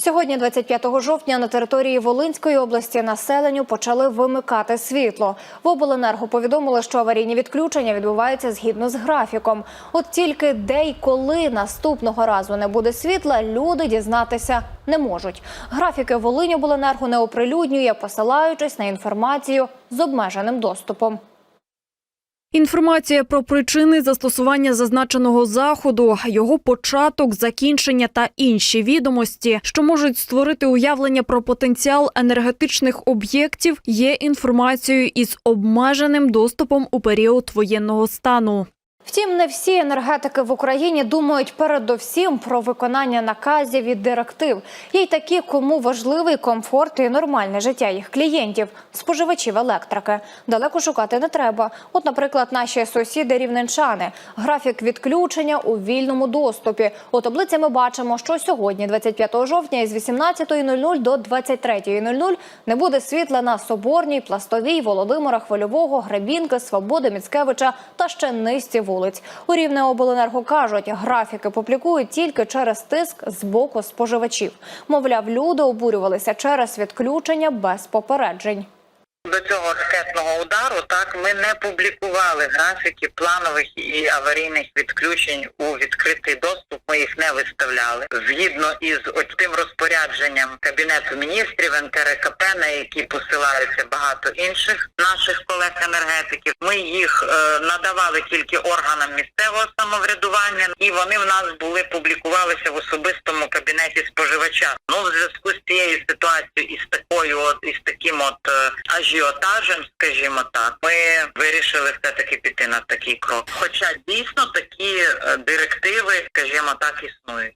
Сьогодні, 25 жовтня, на території Волинської області населенню почали вимикати світло. В обленерго повідомили, що аварійні відключення відбуваються згідно з графіком. От тільки де й коли наступного разу не буде світла, люди дізнатися не можуть. Графіки Волиньобленерго не оприлюднює, посилаючись на інформацію з обмеженим доступом. Інформація про причини застосування зазначеного заходу, його початок, закінчення та інші відомості, що можуть створити уявлення про потенціал енергетичних об'єктів, є інформацією із обмеженим доступом у період воєнного стану. Втім, не всі енергетики в Україні думають передовсім про виконання наказів і директив. Є й такі, кому важливий комфорт і нормальне життя їх клієнтів, споживачів електрики. Далеко шукати не треба. От, наприклад, наші сусіди рівненчани. Графік відключення у вільному доступі. У таблиці ми бачимо, що сьогодні, 25 жовтня, із 18.00 до 23.00 не буде світла на Соборній, Пластовій, Володимира Хвильового, Гребінки, Свободи, Міцкевича та ще низці вулиць. У Рівне обленерго кажуть, графіки публікують тільки через тиск з боку споживачів. Мовляв, люди обурювалися через відключення без попереджень. До цього ракетного удару так ми не публікували графіки планових і аварійних відключень у відкритий доступ. Ми їх не виставляли згідно із тим розпорядженням кабінету міністрів НКРКП, на які посилаються багато інших наших колег енергетиків. Ми їх е, надавали тільки органам місцевого самоврядування, і вони в нас були публікувалися в особистому кабінеті споживача. Ну в зв'язку з цією ситуацією і з такою, от і з таким от е, ажіотажем, скажімо так, ми вирішили все таки піти на такий крок. Хоча дійсно такі е, директиви, скажімо так, існують.